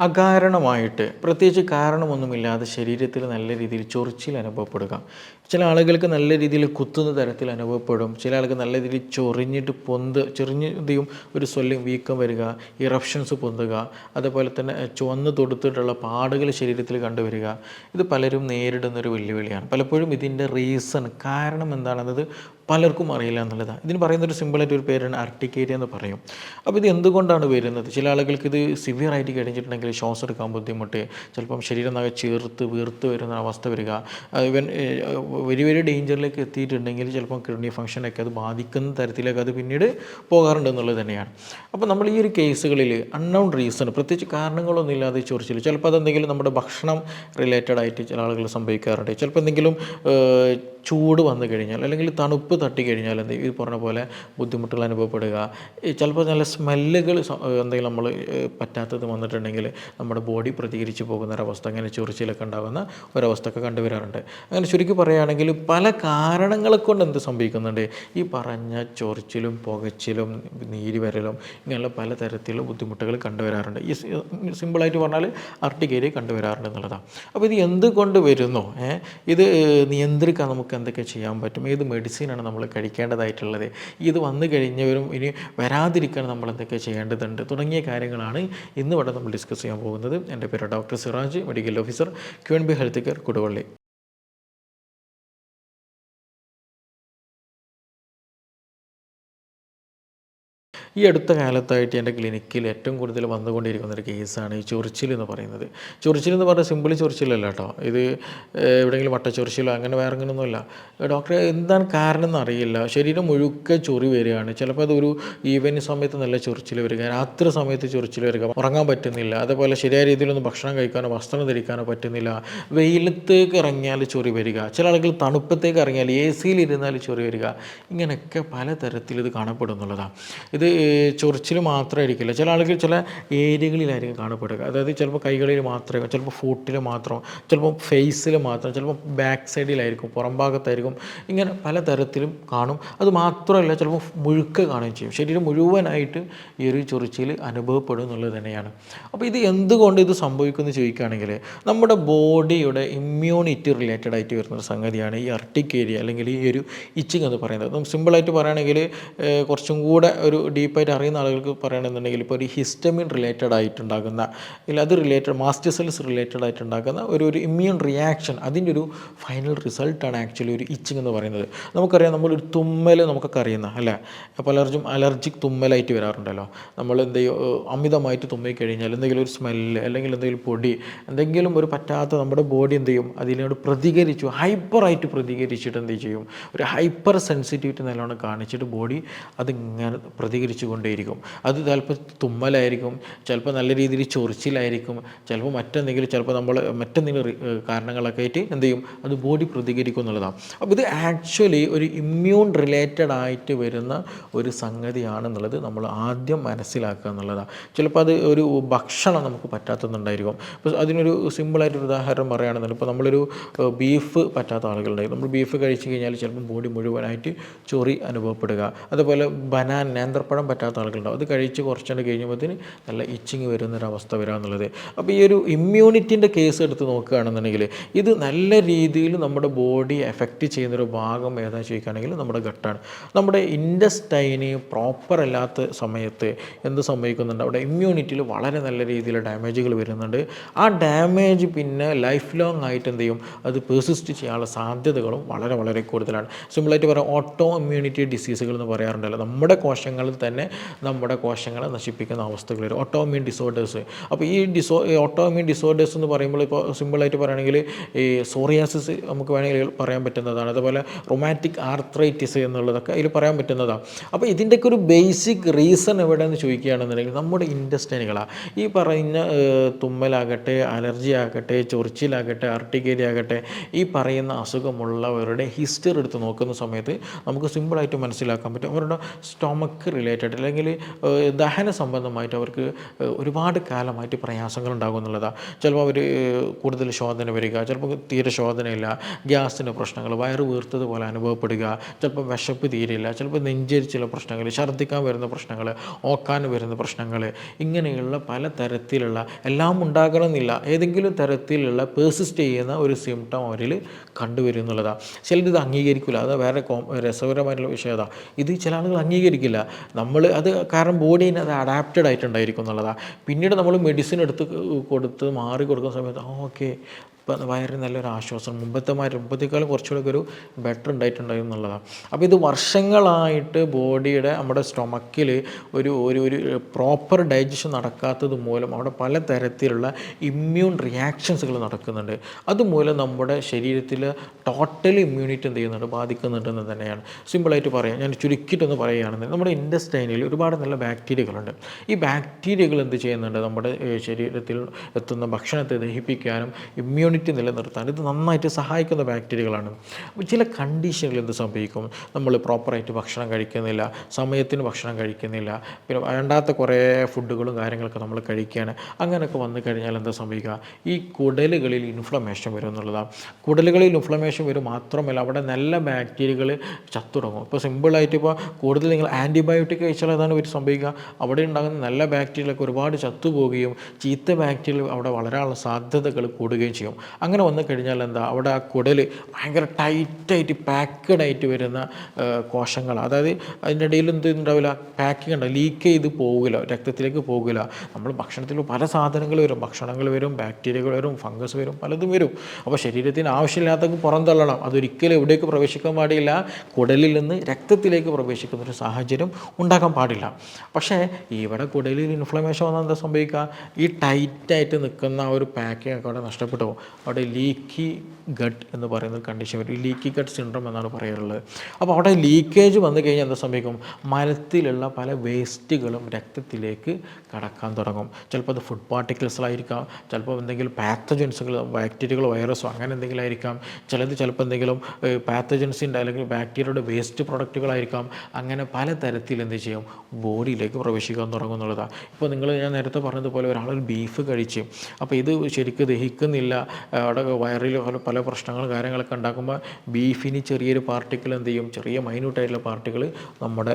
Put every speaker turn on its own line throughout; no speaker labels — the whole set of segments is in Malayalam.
അകാരണമായിട്ട് പ്രത്യേകിച്ച് കാരണമൊന്നുമില്ലാതെ ശരീരത്തിൽ നല്ല രീതിയിൽ ചൊറിച്ചിൽ അനുഭവപ്പെടുക. ചില ആളുകൾക്ക് നല്ല രീതിയിൽ കുത്തുന്ന തരത്തിൽ അനുഭവപ്പെടും. ചില ആൾക്ക് നല്ല രീതിയിൽ ചൊറിഞ്ഞിട്ട് പൊന്ത് ചൊറിഞ്ഞ് എന്ത് ഒരു സ്വല്യം വീക്കം വരിക ഇറപ്ഷൻസ് പൊന്തുക അതുപോലെ തന്നെ ചുവന്ന് തൊടുത്തിട്ടുള്ള പാടുകൾ ശരീരത്തിൽ കണ്ടുവരിക. ഇത് പലരും നേരിടുന്നൊരു വെല്ലുവിളിയാണ്. പലപ്പോഴും ഇതിന്റെ റീസൺ കാരണം എന്താണെന്നത് പലർക്കും അറിയില്ല എന്നുള്ളതാണ് ഇതിന് പറയുന്ന ഒരു സിമ്പിളായിട്ട് ഒരു പേരാണ് അർട്ടിക്കേരിയ എന്ന് പറയും. അപ്പോൾ ഇത് എന്തുകൊണ്ടാണ് വരുന്നത്? ചില ആളുകൾക്ക് ഇത് സിവിയർ ആയിട്ട് കഴിഞ്ഞിട്ടുണ്ടെങ്കിൽ ശ്വാസം എടുക്കാൻ ബുദ്ധിമുട്ട് ചിലപ്പം ശരീരം നഗ ചേർത്ത് വീർത്ത് വരുന്ന അവസ്ഥ വരിക. ഇവൻ വലിയ വലിയ ഡേഞ്ചറിലേക്ക് എത്തിയിട്ടുണ്ടെങ്കിൽ ചിലപ്പം കിഡ്നി ഫംഗ്ഷനൊക്കെ അത് ബാധിക്കുന്ന തരത്തിലേക്ക് അത് പിന്നീട് പോകാറുണ്ട് എന്നുള്ളത് തന്നെയാണ്. അപ്പോൾ നമ്മൾ ഈ ഒരു കേസുകളിൽ അൺനൗൺ റീസൺ പ്രത്യേകിച്ച് കാരണങ്ങളൊന്നും ഇല്ലാതെ ചൊറിച്ചിൽ ചിലപ്പോൾ അതെന്തെങ്കിലും നമ്മുടെ ഭക്ഷണം റിലേറ്റഡ് ആയിട്ട് ചില ആളുകൾ സംഭവിക്കാറുണ്ട്. ചിലപ്പോൾ എന്തെങ്കിലും ചൂട് വന്നു കഴിഞ്ഞാൽ അല്ലെങ്കിൽ തണുപ്പ് തട്ടി കഴിഞ്ഞാൽ എന്ത് ഈ പറഞ്ഞ പോലെ ബുദ്ധിമുട്ടുകൾ അനുഭവപ്പെടുക. ചിലപ്പോൾ നല്ല സ്മെല്ലുകൾ എന്തെങ്കിലും നമ്മൾ പറ്റാത്തത് വന്നിട്ടുണ്ടെങ്കിൽ നമ്മുടെ ബോഡി പ്രതികരിച്ച് പോകുന്ന ഒരവസ്ഥ അങ്ങനെ ചൊറിച്ചിലൊക്കെ ഉണ്ടാകുന്ന ഒരവസ്ഥയൊക്കെ കണ്ടുവരാറുണ്ട്. അങ്ങനെ ചുരുക്കി പറയുകയാണെങ്കിൽ പല കാരണങ്ങളെ കൊണ്ട് എന്ത് സംഭവിക്കുന്നുണ്ട്? ഈ പറഞ്ഞ ചൊറിച്ചിലും പുകച്ചിലും നീര് വരലും ഇങ്ങനെയുള്ള പല തരത്തിലുള്ള ബുദ്ധിമുട്ടുകൾ കണ്ടുവരാറുണ്ട്. ഈ സിമ്പിളായിട്ട് പറഞ്ഞാൽ അർട്ടിക്കേരിയ കണ്ടുവരാറുണ്ട് എന്നുള്ളതാണ്. അപ്പോൾ ഇത് എന്തുകൊണ്ട് വരുന്നു? ഇത് നിയന്ത്രിക്കാൻ നമുക്ക് എന്തൊക്കെ ചെയ്യാൻ പറ്റും? ഏത് മെഡിസിനാണ് നമ്മൾ കഴിക്കേണ്ടതായിട്ടുള്ളത്. ഇത് വന്നു കഴിഞ്ഞവരും ഇനി വരാതിരിക്കാൻ നമ്മൾ എന്തൊക്കെ ചെയ്യേണ്ടതുണ്ട് തുടങ്ങിയ കാര്യങ്ങളാണ് ഇന്ന് ഇവിടെ നമ്മൾ ഡിസ്കസ് ചെയ്യാൻ പോകുന്നത്. എന്റെ പേര് doctor Siraj medical officer Q N B health care Koduvally. ഈ അടുത്ത കാലത്തായിട്ട് എന്റെ ക്ലിനിക്കിൽ ഏറ്റവും കൂടുതൽ വന്നുകൊണ്ടിരിക്കുന്ന ഒരു കേസാണ് ഈ ചൊറിച്ചിൽ എന്ന് പറയുന്നത്. ചൊറിച്ചിൽ എന്ന് പറഞ്ഞാൽ സിമ്പിൾ ചൊറിച്ചിലല്ല കേട്ടോ. ഇത് എവിടെയെങ്കിലും വട്ടച്ചൊറിച്ചിലോ അങ്ങനെ വേറെ അങ്ങനെയൊന്നുമില്ല. ഡോക്ടറെ എന്താണ് കാരണം എന്നറിയില്ല ശരീരം മുഴുക്കെ ചൊറി വരികയാണ്. ചിലപ്പോൾ അതൊരു ഈവനിങ് സമയത്ത് നല്ല ചൊറിച്ചിൽ വരിക രാത്രി സമയത്ത് ചൊറിച്ചിൽ വരിക ഉറങ്ങാൻ പറ്റുന്നില്ല. അതേപോലെ ശരിയായ രീതിയിലൊന്നും ഭക്ഷണം കഴിക്കാനോ വസ്ത്രം ധരിക്കാനോ പറ്റുന്നില്ല. വെയിലത്തേക്ക് ഇറങ്ങിയാൽ ചൊറി വരിക. ചില ആളുകൾ തണുപ്പത്തേക്ക് ഇറങ്ങിയാൽ എ സിയിൽ ഇരുന്നാൽ ചൊറി വരിക. ഇങ്ങനെയൊക്കെ പലതരത്തിൽ ഇത് കാണപ്പെടുന്നുള്ളതാണ്. ഇത് ചൊറിച്ചിൽ മാത്രമായിരിക്കില്ല ചില ആളുകൾ ചില ഏരിയകളിലായിരിക്കും കാണപ്പെടുക. അതായത് ചിലപ്പോൾ കൈകളിൽ മാത്രമേ ചിലപ്പോൾ ഫൂട്ടിൽ മാത്രം ചിലപ്പോൾ ഫേസിൽ മാത്രം ചിലപ്പോൾ ബാക്ക് സൈഡിലായിരിക്കും പുറം ഭാഗത്തായിരിക്കും. ഇങ്ങനെ പലതരത്തിലും കാണും. അത് മാത്രമല്ല ചിലപ്പോൾ മുഴുക്ക കാണുകയും ചെയ്യും. ശരീരം മുഴുവനായിട്ട് ഈ ഒരു ചൊറിച്ചിൽ അനുഭവപ്പെടും എന്നുള്ളത് തന്നെയാണ്. അപ്പോൾ ഇത് എന്തുകൊണ്ട് ഇത് സംഭവിക്കുമെന്ന് ചോദിക്കുകയാണെങ്കിൽ നമ്മുടെ ബോഡിയുടെ ഇമ്മ്യൂണിറ്റി റിലേറ്റഡ് ആയിട്ട് വരുന്ന ഒരു സംഗതിയാണ് ഈ അർട്ടിക് ഏരിയ അല്ലെങ്കിൽ ഈ ഒരു ഇച്ചിങ് എന്ന് പറയുന്നത്. സിമ്പിളായിട്ട് പറയുകയാണെങ്കിൽ കുറച്ചും കൂടെ ഒരു ഡീപ്പായിട്ട് അറിയുന്ന ആളുകൾക്ക് പറയണമെന്നുണ്ടെങ്കിൽ ഇപ്പോൾ ഒരു ഹിസ്റ്റമിൻ റിലേറ്റഡ് ആയിട്ടുണ്ടാകുന്ന അല്ലെങ്കിൽ അത് റിലേറ്റഡ് മാസ്റ്റർ സെൽസ് റിലേറ്റഡ് ആയിട്ടുണ്ടാകുന്ന ഒരു ഒരു ഇമ്മ്യൂൺ റിയാക്ഷൻ അതിന്റെ ഒരു ഫൈനൽ റിസൾട്ടാണ് ആക്ച്വലി ഒരു ഇച്ചിങ് എന്ന് പറയുന്നത്. നമുക്കറിയാം നമ്മളൊരു തുമ്മൽ നമുക്കൊക്കെ അറിയുന്ന അല്ലേ? പലർക്കും അലർജിക് തുമ്മലായിട്ട് വരാറുണ്ടല്ലോ. നമ്മൾ എന്തെങ്കിലും അമിതമായിട്ട് തുമ്മിക്കഴിഞ്ഞാൽ എന്തെങ്കിലും ഒരു സ്മെല്ല് അല്ലെങ്കിൽ എന്തെങ്കിലും പൊടി എന്തെങ്കിലും ഒരു പറ്റാത്ത നമ്മുടെ ബോഡി എന്ത് ചെയ്യും? അതിനോട് പ്രതികരിച്ചു ഹൈപ്പറായിട്ട് പ്രതികരിച്ചിട്ട് എന്ത് ചെയ്യും? ഒരു ഹൈപ്പർ സെൻസിറ്റിവിറ്റി നല്ലോണം കാണിച്ചിട്ട് ബോഡി അതിങ്ങനെ പ്രതികരിച്ചു കൊണ്ടേയിരിക്കും അത് ചിലപ്പോൾ തുമ്മലായിരിക്കും ചിലപ്പോൾ നല്ല രീതിയിൽ ചൊറിച്ചിലായിരിക്കും ചിലപ്പോൾ മറ്റെന്തെങ്കിലും ചിലപ്പോൾ നമ്മൾ മറ്റെന്തെങ്കിലും കാരണങ്ങളൊക്കെ ആയിട്ട് എന്ത് ചെയ്യും? അത് ബോഡി പ്രതികരിക്കും എന്നുള്ളതാണ്. അപ്പോൾ ഇത് ആക്ച്വലി ഒരു ഇമ്മ്യൂൺ റിലേറ്റഡ് ആയിട്ട് വരുന്ന ഒരു സംഗതിയാണെന്നുള്ളത് നമ്മൾ ആദ്യം മനസ്സിലാക്കുക എന്നുള്ളതാണ്. ചിലപ്പോൾ അത് ഒരു ഭക്ഷണം നമുക്ക് പറ്റാത്തതുണ്ടായിരിക്കും. അപ്പോൾ അതിനൊരു സിമ്പിളായിട്ടൊരു ഉദാഹരണം പറയുകയാണെന്നുണ്ടെങ്കിൽ ഇപ്പോൾ നമ്മളൊരു ബീഫ് പറ്റാത്ത ആളുകളുണ്ടായി നമ്മൾ ബീഫ് കഴിച്ച് കഴിഞ്ഞാൽ ചിലപ്പോൾ ബോഡി മുഴുവനായിട്ട് ചൊറി അനുഭവപ്പെടുക. അതുപോലെ ബനാൻ നേന്ത്രപ്പഴം പറ്റാത്ത ആളുകളുണ്ടാവും. അത് കഴിച്ച് കുറച്ചുകൊണ്ട് കഴിഞ്ഞപ്പോഴത്തേന് നല്ല ഇച്ചിങ് വരുന്നൊരവസ്ഥ വരിക എന്നുള്ളത് അപ്പോൾ ഈ ഒരു ഇമ്മ്യൂണിറ്റിന്റെ കേസ് എടുത്ത് നോക്കുകയാണെന്നുണ്ടെങ്കിൽ ഇത് നല്ല രീതിയിൽ നമ്മുടെ ബോഡി എഫക്റ്റ് ചെയ്യുന്നൊരു ഭാഗം ഏതാ ചോദിക്കുകയാണെങ്കിൽ നമ്മുടെ ഗട്ടാണ്. നമ്മുടെ ഇൻഡസ്റ്റൈന് പ്രോപ്പർ അല്ലാത്ത സമയത്ത് എന്ത് സംഭവിക്കുന്നുണ്ട്? അവിടെ ഇമ്മ്യൂണിറ്റിയിൽ വളരെ നല്ല രീതിയിൽ ഡാമേജുകൾ വരുന്നുണ്ട്. ആ ഡാമേജ് പിന്നെ ലൈഫ് ലോങ് ആയിട്ട് എന്ത് ചെയ്യും? അത് പെർസിസ്റ്റ് ചെയ്യാനുള്ള സാധ്യതകളും വളരെ വളരെ കൂടുതലാണ്. സിമ്പിളായിട്ട് പറയാം ഓട്ടോ ഇമ്മ്യൂണിറ്റി ഡിസീസുകൾ എന്ന് പറയാറുണ്ടല്ലോ. നമ്മുടെ കോശങ്ങളിൽ തന്നെ നമ്മുടെ കോശങ്ങളെ നശിപ്പിക്കുന്ന അവസ്ഥകൾ വരും. ഓട്ടോമീൻ ഡിസോർഡേഴ്സ് അപ്പോൾ ഈ ഡിസോ ഓട്ടോമീൻ ഡിസോർഡേഴ്സ് എന്ന് പറയുമ്പോൾ ഇപ്പോൾ സിമ്പിളായിട്ട് പറയുകയാണെങ്കിൽ ഈ സോറിയാസിസ് നമുക്ക് വേണമെങ്കിൽ പറയാൻ പറ്റുന്നതാണ്. അതുപോലെ റൊമാറ്റിക് ആർത്രൈറ്റിസ് എന്നുള്ളതൊക്കെ അതിൽ പറയാൻ പറ്റുന്നതാണ്. അപ്പോൾ ഇതിന്റെയൊക്കെ ഒരു ബേസിക് റീസൺ എവിടെയെന്ന് ചോദിക്കുകയാണെന്നുണ്ടെങ്കിൽ നമ്മുടെ ഇൻഡസ്ട്രീനുകളാണ് ഈ പറയുന്ന തുമ്മലാകട്ടെ അലർജി ആകട്ടെ ചൊറിച്ചിലാകട്ടെ അർട്ടിക്കേരി ആകട്ടെ ഈ പറയുന്ന അസുഖമുള്ളവരുടെ ഹിസ്റ്ററി എടുത്ത് നോക്കുന്ന സമയത്ത് നമുക്ക് സിമ്പിളായിട്ട് മനസ്സിലാക്കാൻ പറ്റും. അവരുടെ സ്റ്റൊമക്ക് റിലേറ്റഡ് റിലേറ്റഡ് അല്ലെങ്കിൽ ദഹന സംബന്ധമായിട്ട് അവർക്ക് ഒരുപാട് കാലമായിട്ട് പ്രയാസങ്ങൾ ഉണ്ടാകും എന്നുള്ളതാണ് ചിലപ്പോൾ അവർ കൂടുതൽ ശോധന വരിക ചിലപ്പോൾ തീരെ ശോധനയില്ല ഗ്യാസിന്റെ പ്രശ്നങ്ങൾ വയറ് വീർത്തതുപോലെ അനുഭവപ്പെടുക ചിലപ്പോൾ വിശപ്പ് തീരില്ല ചിലപ്പോൾ നെഞ്ചരിച്ചുള്ള പ്രശ്നങ്ങൾ ഛർദ്ദിക്കാൻ വരുന്ന പ്രശ്നങ്ങൾ ഓക്കാൻ വരുന്ന പ്രശ്നങ്ങൾ ഇങ്ങനെയുള്ള പല തരത്തിലുള്ള എല്ലാം ഉണ്ടാകണമെന്നില്ല. ഏതെങ്കിലും തരത്തിലുള്ള പേഴ്സിസ്റ്റ് ചെയ്യുന്ന ഒരു സിംറ്റം അവരിൽ കണ്ടുവരും എന്നുള്ളതാണ് ഇത് അംഗീകരിക്കില്ല അത് വേറെ രസകരമായിട്ടുള്ള വിഷയതാണ് ഇത് ചില ആളുകൾ അംഗീകരിക്കില്ല. നമ്മൾ അത് കാരണം ബോഡീന് അത് അഡാപ്റ്റഡ് ആയിട്ടുണ്ടായിരിക്കും എന്നുള്ളതാണ് പിന്നീട് നമ്മൾ മെഡിസിൻ എടുത്ത് കൊടുത്ത് മാറി കൊടുക്കുന്ന സമയത്ത് ഓക്കെ ഇപ്പം വയറിന് നല്ലൊരു ആശ്വാസം. മുമ്പത്തെ മാതിരി മുമ്പത്തേക്കാളും കുറച്ചുകൂടെ ഒരു ബെറ്റർ ഉണ്ടായിട്ടുണ്ടായിരുന്നു എന്നുള്ളതാണ്. അപ്പോൾ ഇത് വർഷങ്ങളായിട്ട് ബോഡിയുടെ നമ്മുടെ സ്റ്റൊമക്കിൽ ഒരു ഒരു ഒരു പ്രോപ്പർ ഡൈജഷൻ നടക്കാത്തത് മൂലം അവിടെ പല തരത്തിലുള്ള ഇമ്മ്യൂൺ റിയാക്ഷൻസുകൾ നടക്കുന്നുണ്ട്. അതുമൂലം നമ്മുടെ ശരീരത്തിൽ ടോട്ടൽ ഇമ്മ്യൂണിറ്റി എന്ത് ചെയ്യുന്നുണ്ട്? ബാധിക്കുന്നുണ്ടെന്ന് തന്നെയാണ്. സിമ്പിളായിട്ട് പറയാം. ഞാൻ ചുരുക്കിയിട്ടൊന്ന് പറയുകയാണെന്ന്. നമ്മുടെ ഇൻഡസ്റ്റൈനിൽ ഒരുപാട് നല്ല ബാക്ടീരിയകളുണ്ട് ഈ ബാക്ടീരിയകൾ എന്ത് ചെയ്യുന്നുണ്ട്? നമ്മുടെ ശരീരത്തിൽ എത്തുന്ന ഭക്ഷണത്തെ ദഹിപ്പിക്കാനും ഇമ്മ്യൂണിറ്റി നിലനിർത്താൻ. ഇത് നന്നായിട്ട് സഹായിക്കുന്ന ബാക്ടീരിയകളാണ് ചില കണ്ടീഷനുകൾ എന്ത് സംഭവിക്കും? നമ്മൾ പ്രോപ്പറായിട്ട് ഭക്ഷണം കഴിക്കുന്നില്ല സമയത്തിന് ഭക്ഷണം കഴിക്കുന്നില്ല പിന്നെ വേണ്ടാത്ത കുറേ ഫുഡുകളും കാര്യങ്ങളൊക്കെ നമ്മൾ കഴിക്കുകയാണ്. അങ്ങനെയൊക്കെ വന്നു കഴിഞ്ഞാൽ എന്താ സംഭവിക്കുക? ഈ കുടലുകളിൽ ഇൻഫ്ലമേഷൻ വരും എന്നുള്ളതാണ് കുടലുകളിൽ ഇൻഫ്ലമേഷൻ വരും മാത്രമല്ല അവിടെ നല്ല ബാക്ടീരിയകൾ ചത്തുടങ്ങും. ഇപ്പോൾ സിമ്പിളായിട്ട് ഇപ്പോൾ കൂടുതൽ നിങ്ങൾ ആന്റിബയോട്ടിക് കഴിച്ചാൽ അതാണ് ഒരു സംഭവിക്കുക. അവിടെ ഉണ്ടാകുന്ന നല്ല ബാക്ടീരിയകളൊക്കെ ഒരുപാട് ചത്തുപോവുകയും ചീത്ത ബാക്ടീരിയകൾ അവിടെ വളരാനുള്ള സാധ്യതകൾ കൂടുകയും ചെയ്യും. അങ്ങനെ വന്നു കഴിഞ്ഞാൽ എന്താ അവിടെ ആ കുടൽ ഭയങ്കര ടൈറ്റായിട്ട് പാക്കഡായിട്ട് വരുന്ന കോശങ്ങൾ അതായത് അതിന്റെ ഇടയിൽ എന്ത് ഉണ്ടാവില്ല പാക്കിംഗ് ഉണ്ടാവും ലീക്ക് ചെയ്ത് പോകില്ല രക്തത്തിലേക്ക് പോകില്ല. നമ്മൾ ഭക്ഷണത്തിൽ പല സാധനങ്ങൾ വരും ഭക്ഷണങ്ങൾ വരും ബാക്ടീരിയകൾ വരും ഫംഗസ് വരും പലതും വരും. അപ്പോൾ ശരീരത്തിന് ആവശ്യമില്ലാത്തത് പുറന്തള്ളണം അതൊരിക്കലും എവിടേക്ക് പ്രവേശിക്കാൻ പാടില്ല. കുടലിൽ നിന്ന് രക്തത്തിലേക്ക് പ്രവേശിക്കുന്ന ഒരു സാഹചര്യം ഉണ്ടാക്കാൻ പാടില്ല. പക്ഷേ ഇവിടെ കുടലിൽ ഇൻഫ്ലമേഷൻ വന്നാൽ എന്താ സംഭവിക്കുക? ഈ ടൈറ്റായിട്ട് നിൽക്കുന്ന ആ ഒരു പാക്കിംഗ് ഒക്കെ അവിടെ നഷ്ടപ്പെട്ടു അവിടെ ലീക്കി ഗട്ട് എന്ന് പറയുന്ന കണ്ടീഷൻ വരും. ലീക്കി ഗട്ട് സിൻഡ്രം എന്നാണ് പറയാറുള്ളത്. അപ്പോൾ അവിടെ ലീക്കേജ് വന്നു കഴിഞ്ഞാൽ എന്താ സംഭവിക്കും? മലത്തിലുള്ള പല വേസ്റ്റുകളും രക്തത്തിലേക്ക് കടക്കാൻ തുടങ്ങും. ചിലപ്പോൾ അത് ഫുഡ് പാർട്ടിക്കിൾസിലായിരിക്കാം ചിലപ്പോൾ എന്തെങ്കിലും പാത്തജൻസുകൾ ബാക്ടീരിയകളോ വൈറസോ അങ്ങനെ എന്തെങ്കിലും ആയിരിക്കാം. ചിലത് ചിലപ്പോൾ എന്തെങ്കിലും പാത്തജൻസിന്റെ അല്ലെങ്കിൽ ബാക്ടീരിയയുടെ വേസ്റ്റ് പ്രൊഡക്റ്റുകളായിരിക്കാം അങ്ങനെ പല തരത്തിൽ എന്ത് ചെയ്യും? ബോഡിയിലേക്ക് പ്രവേശിക്കാൻ തുടങ്ങും എന്നുള്ളതാണ്. ഇപ്പോൾ നിങ്ങൾ ഞാൻ നേരത്തെ പറഞ്ഞതുപോലെ ഒരാളൊരു ബീഫ് കഴിച്ച്. അപ്പോൾ ഇത് ശരിക്കും ദഹിക്കുന്നില്ല. അവിടെ വയറിൽ പല പ്രശ്നങ്ങളും കാര്യങ്ങളൊക്കെ ഉണ്ടാക്കുമ്പോൾ ബീഫിന് ചെറിയൊരു പാർട്ടിക്കിൾ എന്ത് ചെയ്യും? ചെറിയ മൈന്യൂട്ടായിട്ടുള്ള പാർട്ടിക്കിൾ നമ്മുടെ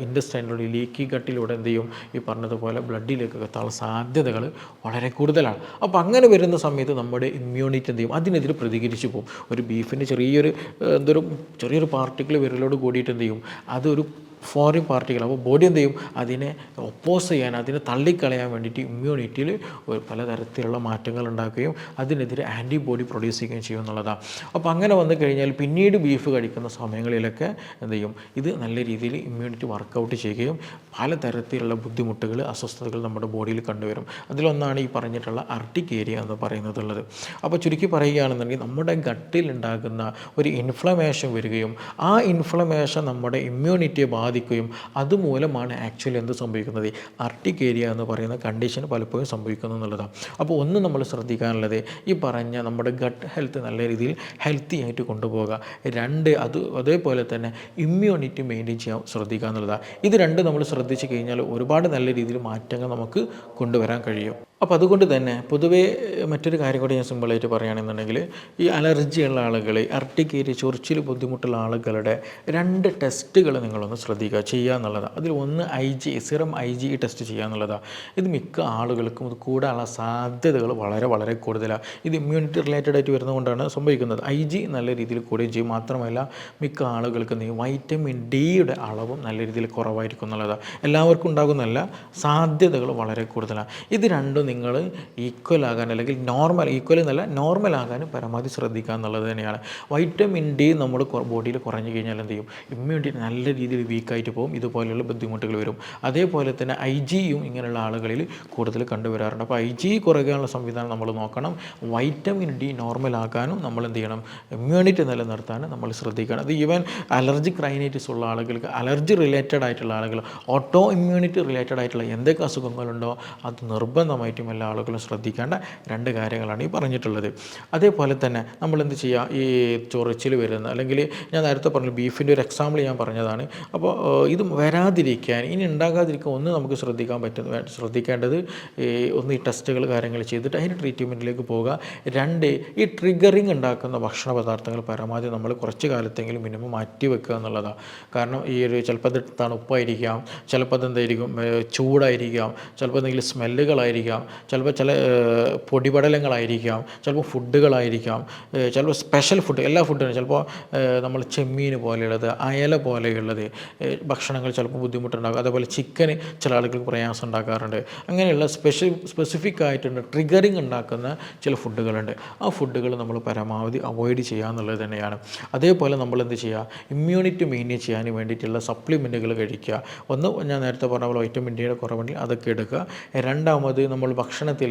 ഇൻഡസ്റ്റൈനിലൂടെ ലീക്കി ഗട്ടിലൂടെ എന്ത് ചെയ്യും? ഈ പറഞ്ഞതുപോലെ ബ്ലഡിലേക്ക് എത്താനുള്ള സാധ്യതകൾ വളരെ കൂടുതലാണ്. അപ്പോൾ അങ്ങനെ വരുന്ന സമയത്ത് നമ്മുടെ ഇമ്മ്യൂണിറ്റി എന്ത് ചെയ്യും? അതിനെതിരെ പ്രതികരിച്ചു പോകും. ഒരു ബീഫിന്റെ ചെറിയൊരു എന്തൊരു ചെറിയൊരു പാർട്ടിക്കിൾ വിരലോട് കൂടിയിട്ട് എന്ത് ചെയ്യും? അതൊരു ഫോറിൻ പാർട്ടികൾ അപ്പോൾ ബോഡി എന്ത് ചെയ്യും? അതിനെ ഒപ്പോസ് ചെയ്യാൻ അതിനെ തള്ളിക്കളയാൻ വേണ്ടിയിട്ട് ഇമ്മ്യൂണിറ്റിയിൽ ഒരു പലതരത്തിലുള്ള മാറ്റങ്ങൾ ഉണ്ടാക്കുകയും അതിനെതിരെ ആന്റിബോഡി പ്രൊഡ്യൂസ് ചെയ്യുകയും ചെയ്യും എന്നുള്ളതാണ് അപ്പോൾ അങ്ങനെ വന്നു കഴിഞ്ഞാൽ പിന്നീട് ബീഫ് കഴിക്കുന്ന സമയങ്ങളിലൊക്കെ എന്ത് ചെയ്യും? ഇത് നല്ല രീതിയിൽ ഇമ്മ്യൂണിറ്റി വർക്കൗട്ട് ചെയ്യുകയും പലതരത്തിലുള്ള ബുദ്ധിമുട്ടുകൾ അസ്വസ്ഥതകൾ നമ്മുടെ ബോഡിയിൽ കണ്ടുവരും. അതിലൊന്നാണ് ഈ പറഞ്ഞിട്ടുള്ള അർട്ടിക് ഏരിയ എന്ന് പറയുന്നതുള്ളത്. അപ്പോൾ ചുരുക്കി പറയുകയാണെന്നുണ്ടെങ്കിൽ നമ്മുടെ ഗട്ടിൽ ഉണ്ടാകുന്ന ഒരു ഇൻഫ്ലമേഷൻ വരികയും ആ ഇൻഫ്ലമേഷൻ നമ്മുടെ ഇമ്മ്യൂണിറ്റിയെ ബാധിക്കുകയും അതുമൂലമാണ് ആക്ച്വലി എന്ത് സംഭവിക്കുന്നത്? ആർട്ടിക് ഏരിയ എന്ന് പറയുന്ന കണ്ടീഷൻ പലപ്പോഴും സംഭവിക്കുന്നു എന്നുള്ളതാണ്. അപ്പോൾ ഒന്ന് നമ്മൾ ശ്രദ്ധിക്കാനുള്ളത് ഈ പറഞ്ഞ നമ്മുടെ ഗട്ട് ഹെൽത്ത് നല്ല രീതിയിൽ ഹെൽത്തി ആയിട്ട് കൊണ്ടുപോകുക രണ്ട് അത് അതേപോലെ തന്നെ ഇമ്മ്യൂണിറ്റി മെയിന്റെയിൻ ചെയ്യാൻ ശ്രദ്ധിക്കുക എന്നുള്ളതാണ്. ഇത് രണ്ട് നമ്മൾ ശ്രദ്ധിച്ചു കഴിഞ്ഞാൽ ഒരുപാട് നല്ല രീതിയിൽ മാറ്റങ്ങൾ നമുക്ക് കൊണ്ടുവരാൻ കഴിയും. അപ്പോൾ അതുകൊണ്ട് തന്നെ പൊതുവേ മറ്റൊരു കാര്യം കൂടി ഞാൻ സിമ്പിളായിട്ട് പറയുകയാണെന്നുണ്ടെങ്കിൽ ഈ അലർജിയുള്ള ആളുകൾ അർട്ടിക്കേരി ചൊറിച്ചിൽ ബുദ്ധിമുട്ടുള്ള ആളുകളുടെ രണ്ട് ടെസ്റ്റുകൾ നിങ്ങളൊന്ന് ശ്രദ്ധിക്കുക ചെയ്യുക എന്നുള്ളതാണ് അതിൽ ഒന്ന് I G serum I G test ചെയ്യുക എന്നുള്ളതാണ് ഇത് മിക്ക ആളുകൾക്കും ഇത് കൂടാനുള്ള സാധ്യതകൾ വളരെ വളരെ കൂടുതലാണ് ഇത് ഇമ്മ്യൂണിറ്റി റിലേറ്റഡ് ആയിട്ട് വരുന്നതുകൊണ്ടാണ് സംഭവിക്കുന്നത്. ഐ ജി നല്ല രീതിയിൽ കൂടുകയും ചെയ്യും. മാത്രമല്ല മിക്ക ആളുകൾക്ക് നീ വൈറ്റമിൻ ഡിയുടെ അളവും നല്ല രീതിയിൽ കുറവായിരിക്കും എന്നുള്ളതാണ് എല്ലാവർക്കും ഉണ്ടാകുന്നല്ല സാധ്യതകൾ വളരെ കൂടുതലാണ് ഇത് രണ്ടും നിങ്ങൾ ഈക്വൽ ആകാൻ അല്ലെങ്കിൽ നോർമൽ ഈക്വൽ എന്നല്ല നോർമൽ ആകാനും പരമാവധി ശ്രദ്ധിക്കുക എന്നുള്ളത് തന്നെയാണ്. വൈറ്റമിൻ ഡി നമ്മൾ ബോഡിയിൽ കുറഞ്ഞു കഴിഞ്ഞാൽ എന്ത് ചെയ്യും? ഇമ്മ്യൂണിറ്റി നല്ല രീതിയിൽ വീക്കായിട്ട് പോകും. ഇതുപോലെയുള്ള ബുദ്ധിമുട്ടുകൾ വരും. അതേപോലെ തന്നെ ഐ ജിയും ഇങ്ങനെയുള്ള ആളുകളിൽ കൂടുതൽ കണ്ടുവരാറുണ്ട്. അപ്പോൾ ഐ ജി കുറയ്ക്കാനുള്ള സംവിധാനം നമ്മൾ നോക്കണം. വൈറ്റമിൻ ഡി നോർമൽ ആക്കാനും നമ്മൾ എന്ത് ചെയ്യണം? ഇമ്മ്യൂണിറ്റി നിലനിർത്താനും നമ്മൾ ശ്രദ്ധിക്കണം. അത് ഈവൻ അലർജിക് റൈനൈറ്റിസ് ഉള്ള ആളുകൾക്ക് അലർജി റിലേറ്റഡ് ആയിട്ടുള്ള ആളുകൾ ഓട്ടോ ഇമ്മ്യൂണിറ്റി റിലേറ്റഡ് ആയിട്ടുള്ള എന്തൊക്കെ അസുഖങ്ങളുണ്ടോ അത് നിർബന്ധമായിട്ടും നിർബന്ധമായിട്ടും എല്ലാ ആളുകളും ശ്രദ്ധിക്കേണ്ട രണ്ട് കാര്യങ്ങളാണ് ഈ പറഞ്ഞിട്ടുള്ളത്. അതേപോലെ തന്നെ നമ്മൾ എന്ത് ചെയ്യുക ഈ ചൊറിച്ചിൽ വരുന്ന അല്ലെങ്കിൽ ഞാൻ നേരത്തെ പറഞ്ഞു ബീഫിന്റെ ഒരു എക്സാമ്പിൾ ഞാൻ പറഞ്ഞതാണ്. അപ്പോൾ ഇത് വരാതിരിക്കാൻ ഇനി ഉണ്ടാകാതിരിക്കാൻ ഒന്ന് നമുക്ക് ശ്രദ്ധിക്കാൻ പറ്റുന്ന ശ്രദ്ധിക്കേണ്ടത് ഒന്ന് ഈ ടെസ്റ്റുകൾ കാര്യങ്ങൾ ചെയ്തിട്ട് അതിന് ട്രീറ്റ്മെന്റിലേക്ക് പോവുക. രണ്ട് ഈ ട്രിഗറിങ് ഉണ്ടാക്കുന്ന ഭക്ഷണ പദാർത്ഥങ്ങൾ പരമാവധി നമ്മൾ കുറച്ച് കാലത്തെങ്കിലും മിനിമം മാറ്റി വെക്കുക എന്നുള്ളതാണ്. കാരണം ഈ ഒരു ചിലപ്പോൾ അത് തണുപ്പായിരിക്കാം ചിലപ്പോൾ അതെന്തായിരിക്കും ചൂടായിരിക്കാം ചിലപ്പോൾ എന്തെങ്കിലും സ്മെല്ലുകളായിരിക്കാം ചിലപ്പോൾ ചില പൊടിപടലങ്ങളായിരിക്കാം ചിലപ്പോൾ ഫുഡുകളായിരിക്കാം ചിലപ്പോൾ സ്പെഷ്യൽ ഫുഡ് എല്ലാ ഫുഡും ചിലപ്പോൾ നമ്മൾ ചെമ്മീൻ പോലെയുള്ളത് അയല പോലെയുള്ളത് ഭക്ഷണങ്ങൾ ചിലപ്പോൾ ബുദ്ധിമുട്ടുണ്ടാകും. അതേപോലെ ചിക്കന് ചില ആളുകൾക്ക് പ്രയാസം ഉണ്ടാക്കാറുണ്ട്. അങ്ങനെയുള്ള സ്പെഷ്യൽ സ്പെസിഫിക് ആയിട്ടുണ്ട് ട്രിഗറിങ് ഉണ്ടാക്കുന്ന ചില ഫുഡുകളുണ്ട്. ആ ഫുഡുകൾ നമ്മൾ പരമാവധി അവോയ്ഡ് ചെയ്യുക എന്നുള്ളത് തന്നെയാണ്. അതേപോലെ നമ്മൾ എന്ത് ചെയ്യുക? ഇമ്മ്യൂണിറ്റി മെയിന്റെയിൻ ചെയ്യാൻ വേണ്ടിയിട്ടുള്ള സപ്ലിമെന്റുകൾ കഴിക്കുക. ഒന്ന് ഞാൻ നേരത്തെ പറഞ്ഞ പോലെ വൈറ്റമിൻ ഡിയുടെ കുറവുണ്ടെങ്കിൽ അതൊക്കെ എടുക്കുക. രണ്ടാമത് നമ്മൾ ഭക്ഷണത്തിൽ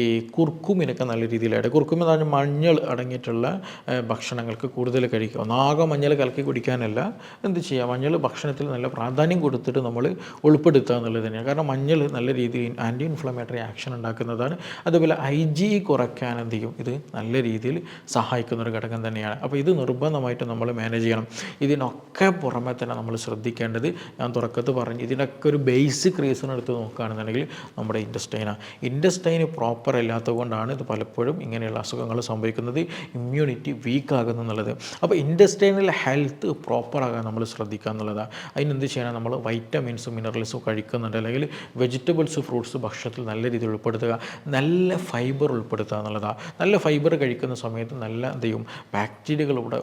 ഈ കുർക്കുമിനൊക്കെ നല്ല രീതിയിലായിട്ട് കുർക്കുമെന്ന് പറഞ്ഞാൽ മഞ്ഞൾ അടങ്ങിയിട്ടുള്ള ഭക്ഷണങ്ങൾക്ക് കൂടുതൽ കഴിക്കുക. ഒന്നാകെ മഞ്ഞൾ കലക്കി കുടിക്കാനല്ല എന്ത് ചെയ്യുക മഞ്ഞൾ ഭക്ഷണത്തിൽ നല്ല പ്രാധാന്യം കൊടുത്തിട്ട് നമ്മൾ ഉൾപ്പെടുത്തുക എന്നുള്ളത് തന്നെയാണ്. കാരണം മഞ്ഞൾ നല്ല രീതിയിൽ ആന്റി ഇൻഫ്ലമേറ്ററി ആക്ഷൻ ഉണ്ടാക്കുന്നതാണ്. അതുപോലെ ഐ ജി കുറയ്ക്കാൻ എന്ത് ചെയ്യും? ഇത് നല്ല രീതിയിൽ സഹായിക്കുന്ന ഒരു ഘടകം തന്നെയാണ്. അപ്പോൾ ഇത് നിർബന്ധമായിട്ട് നമ്മൾ മാനേജ് ചെയ്യണം. ഇതിനൊക്കെ പുറമെ തന്നെ നമ്മൾ ശ്രദ്ധിക്കേണ്ടത് ഞാൻ തുറക്കത്ത് പറഞ്ഞു ഇതിനൊക്കെ ഒരു ബേസിക് റീസൺ എടുത്ത് നോക്കുകയാണെന്നുണ്ടെങ്കിൽ നമ്മുടെ ഇൻഡസ്റ്റൈനാണ് ഇൻഡസ്റ്റൈന് പ്രോപ്പർ അല്ലാത്തത് കൊണ്ടാണ് ഇത് പലപ്പോഴും ഇങ്ങനെയുള്ള അസുഖങ്ങൾ സംഭവിക്കുന്നത്. ഇമ്മ്യൂണിറ്റി വീക്കാകുന്നു എന്നുള്ളത്. അപ്പോൾ ഇൻഡസ്റ്റൈനിൽ ഹെൽത്ത് പ്രോപ്പറാകാൻ നമ്മൾ ശ്രദ്ധിക്കുക എന്നുള്ളതാണ്. അതിനെന്ത് ചെയ്യണം നമ്മൾ വൈറ്റമിൻസും മിനറൽസും കഴിക്കുന്നുണ്ട്. അല്ലെങ്കിൽ വെജിറ്റബിൾസ് ഫ്രൂട്ട്സ് ഭക്ഷണത്തിൽ നല്ല രീതിയിൽ ഉൾപ്പെടുത്തുക. നല്ല ഫൈബർ ഉൾപ്പെടുത്തുക എന്നുള്ളതാണ്. നല്ല ഫൈബർ കഴിക്കുന്ന സമയത്ത് നല്ല എന്ത് ചെയ്യും? ബാക്ടീരിയകൾ ഇവിടെ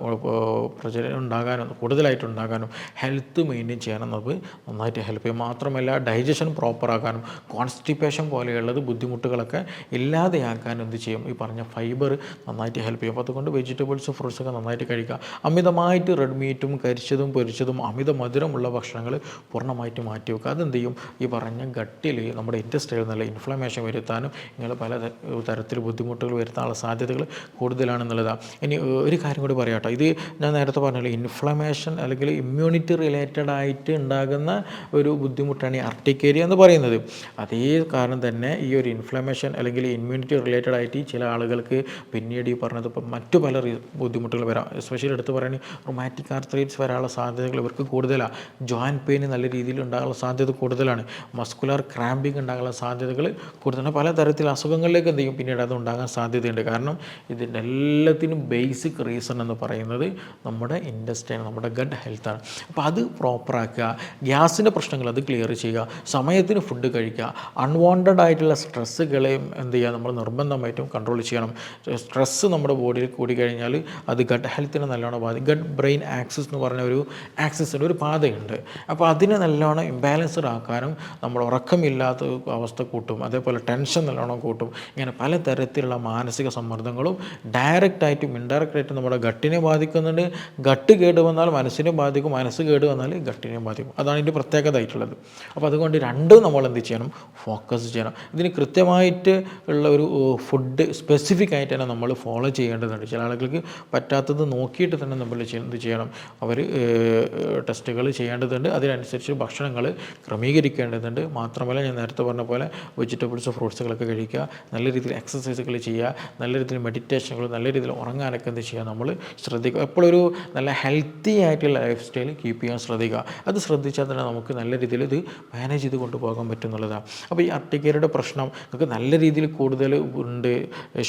പ്രചരണം ഉണ്ടാകാനും കൂടുതലായിട്ട് ഉണ്ടാകാനും ഹെൽത്ത് മെയിന്റെയിൻ ചെയ്യാനും നമുക്ക് നന്നായിട്ട് ഹെൽപ്പ് ചെയ്യും. മാത്രമല്ല ഡൈജഷൻ പ്രോപ്പറാക്കാനും കോൺസ്റ്റിപ്പേഷൻ പോലെയുള്ളത് ബുദ്ധിമുട്ടുകളൊക്കെ ഇല്ലാതെയാക്കാൻ എന്ത് ചെയ്യും? ഈ പറഞ്ഞ ഫൈബർ നന്നായിട്ട് ഹെൽപ്പ് ചെയ്യും. അപ്പോൾ അതുകൊണ്ട് വെജിറ്റബിൾസും ഫ്രൂട്ട്സൊക്കെ നന്നായിട്ട് കഴിക്കുക. അമിതമായിട്ട് റെഡ് മീറ്റും കരിച്ചതും പൊരിച്ചതും അമിത മധുരമുള്ള ഭക്ഷണങ്ങൾ പൂർണമായിട്ട് മാറ്റി വെക്കുക. അതെന്ത് ചെയ്യും? ഈ പറഞ്ഞ ഗട്ടിൽ നമ്മുടെ ഇൻഡസ്ട്രിയിൽ നല്ല ഇൻഫ്ലമേഷൻ വരുത്താനും ഇങ്ങനെ പല തരത്തിൽ ബുദ്ധിമുട്ടുകൾ വരുത്താനുള്ള സാധ്യതകൾ കൂടുതലാണെന്നുള്ളതാണ് ഇനി ഒരു കാര്യം കൂടി പറയാട്ടോ ഇത് ഞാൻ നേരത്തെ പറഞ്ഞല്ലോ ഇൻഫ്ലമേഷൻ അല്ലെങ്കിൽ ഇമ്മ്യൂണിറ്റി റിലേറ്റഡ് ആയിട്ട് ഉണ്ടാകുന്ന ഒരു ബുദ്ധിമുട്ടാണ് ഈ അർട്ടിക്കേരിയ എന്ന് പറയുന്നത്. അതേ കാരണം തന്നെ ഈ ഒരു ഇൻഫ്ലമേഷൻ അല്ലെങ്കിൽ ഇമ്മ്യൂണിറ്റി റിലേറ്റഡ് ആയിട്ട് ചില ആളുകൾക്ക് പിന്നീട് ഈ പറഞ്ഞത് മറ്റു പല ബുദ്ധിമുട്ടുകൾ വരാം എസ്പെഷ്യലി എടുത്ത് പറയുകയാണെങ്കിൽ റൊമാറ്റിക് ആർത്രൈറ്റ്സ് വരാനുള്ള സാധ്യതകൾ ഇവർക്ക് കൂടുതലാണ്. ജോയിന്റ് പെയിൻ നല്ല രീതിയിൽ ഉണ്ടാകാനുള്ള സാധ്യത കൂടുതലാണ്. മസ്കുലർ ക്രാമ്പിംഗ് ഉണ്ടാകാനുള്ള സാധ്യതകൾ കൂടുതലാണ്. പലതരത്തിൽ അസുഖങ്ങളിലേക്ക് എന്തെങ്കിലും പിന്നീട് അത് ഉണ്ടാകാൻ സാധ്യതയുണ്ട്. കാരണം ഇതിന്റെ എല്ലാത്തിനും ബേസിക് റീസൺ എന്ന് പറയുന്നത് നമ്മുടെ ഇൻഡസ്ട്രിയാണ് നമ്മുടെ ഗഡ് ഹെൽത്താണ് അപ്പോൾ അത് പ്രോപ്പറാക്കുക ഗ്യാസിന്റെ പ്രശ്നങ്ങൾ അത് ക്ലിയർ ചെയ്യുക. സമയത്തിന് ഫുഡ് കഴിക്കുക. അൺവാണ്ടഡ് ആയിട്ടുള്ള സ്ട്രെസ്സുകളെയും എന്ത് ചെയ്യുക നമ്മൾ നിർബന്ധമായിട്ടും കൺട്രോൾ ചെയ്യണം. സ്ട്രെസ്സ് നമ്മുടെ ബോഡിയിൽ കൂടി കഴിഞ്ഞാൽ അത് ഗഡ് ഹെൽത്തിനെ നല്ലോണം ബാധിക്കും ഗഡ് ബ്രെയിൻ ആക്സസ് എന്ന് പറഞ്ഞ ഒരു ആക്സസിന്റെ ഒരു പാതയുണ്ട്. അപ്പോൾ അതിനെ നല്ലോണം ഇംബാലൻസ്ഡ് ആക്കാനും നമ്മൾ ഉറക്കമില്ലാത്ത അവസ്ഥ കൂട്ടും അതേപോലെ ടെൻഷൻ നല്ലോണം കൂട്ടും. ഇങ്ങനെ പലതരത്തിലുള്ള മാനസിക സമ്മർദ്ദങ്ങളും ഡയറക്റ്റായിട്ടും ഇൻഡയറക്റ്റായിട്ടും നമ്മുടെ ഗട്ടിനെ ബാധിക്കുന്നുണ്ട്. ഗട്ട് കേട് വന്നാൽ മനസ്സിനെ ബാധിക്കും മനസ്സ് കേട് വന്നാൽ ഗട്ടിനെ ബാധിക്കും. അതാണ് ഇതിന്റെ പ്രത്യേകത ആയിട്ടുള്ളത്. അപ്പോൾ അതുകൊണ്ട് രണ്ടും നമ്മൾ എന്ത് ചെയ്യണം ഫോക്കസ് ചെയ്യണം. ഇതിന് കൃത്യമായിട്ട് ഉള്ള ഒരു ഫുഡ് സ്പെസിഫിക് ആയിട്ട് തന്നെ നമ്മൾ ഫോളോ ചെയ്യേണ്ടതുണ്ട്. ചില ആളുകൾക്ക് പറ്റാത്തത് നോക്കിയിട്ട് തന്നെ നമ്മൾ എന്ത് ചെയ്യണം. അവർ ടെസ്റ്റുകൾ ചെയ്യേണ്ടതുണ്ട്. അതിനനുസരിച്ച് ഭക്ഷണങ്ങൾ ക്രമീകരിക്കേണ്ടതുണ്ട്. മാത്രമല്ല ഞാൻ നേരത്തെ പറഞ്ഞ പോലെ വെജിറ്റബിൾസ് ഫ്രൂട്ട്സുകളൊക്കെ കഴിക്കുക. നല്ല രീതിയിൽ എക്സസൈസുകൾ ചെയ്യുക. നല്ല രീതിയിൽ മെഡിറ്റേഷനുകൾ നല്ല രീതിയിൽ ഉറങ്ങാനൊക്കെ എന്ത് ചെയ്യുക നമ്മൾ ശ്രദ്ധിക്കുക. എപ്പോഴൊരു നല്ല ഹെൽത്തി ആയിട്ടുള്ള ലൈഫ് സ്റ്റൈൽ കീപ്പ് ചെയ്യാൻ ശ്രദ്ധിക്കുക. അത് ശ്രദ്ധിച്ചാൽ തന്നെ നമുക്ക് നല്ല രീതിയിൽ ഇത് മാനേജ് ചെയ്ത് കൊണ്ടുപോകാൻ പറ്റും എന്നുള്ളതാണ്. അപ്പോൾ ഈ അർട്ടിക്കയുടെ പ്രശ്നം നിങ്ങൾക്ക് നല്ല രീതിയിൽ കൂടുതൽ ഉണ്ട്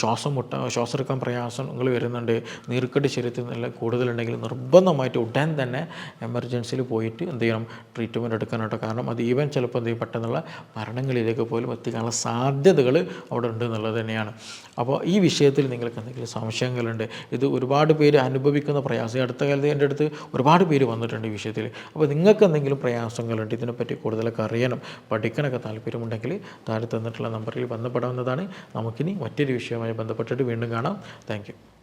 ശ്വാസം മുട്ട ശ്വാസം എടുക്കാൻ പ്രയാസങ്ങൾ വരുന്നുണ്ട് നീർക്കെട്ട് ശരീരത്തിൽ നല്ല കൂടുതലുണ്ടെങ്കിൽ നിർബന്ധമായിട്ട് ഉടൻ തന്നെ എമർജൻസിയിൽ പോയിട്ട് എന്ത് ചെയ്യണം ട്രീറ്റ്മെന്റ് എടുക്കാനായിട്ട് കാരണം അത് ഈവൻ ചിലപ്പോൾ എന്ത് ചെയ്യും പെട്ടെന്നുള്ള മരണങ്ങളിലേക്ക് പോലും എത്തിക്കാനുള്ള സാധ്യതകൾ അവിടെ ഉണ്ട് എന്നുള്ളത് തന്നെയാണ്. അപ്പോൾ ഈ വിഷയത്തിൽ നിങ്ങൾക്ക് എന്തെങ്കിലും സംശയങ്ങളുണ്ട് ഇത് ഒരുപാട് പേര് അനുഭവിക്കുന്ന പ്രയാസം അടുത്ത കാലത്ത് എന്റെ അടുത്ത് ഒരുപാട് പേര് വന്നിട്ടുണ്ട് ഈ വിഷയത്തിൽ. അപ്പോൾ നിങ്ങൾക്ക് എന്തെങ്കിലും പ്രയാസങ്ങളുണ്ട് ഇതിനെപ്പറ്റി കൂടുതലൊക്കെ അറിയണം പഠിക്കാനൊക്കെ താല്പര്യമുണ്ടെങ്കിൽ താഴെ തന്നിട്ടുള്ള നമ്പറിൽ ബന്ധപ്പെടാവുന്നതാണ് നമുക്കിനി മറ്റൊരു വിഷയവുമായി ബന്ധപ്പെട്ടിട്ട് വീണ്ടും കാണാം. താങ്ക്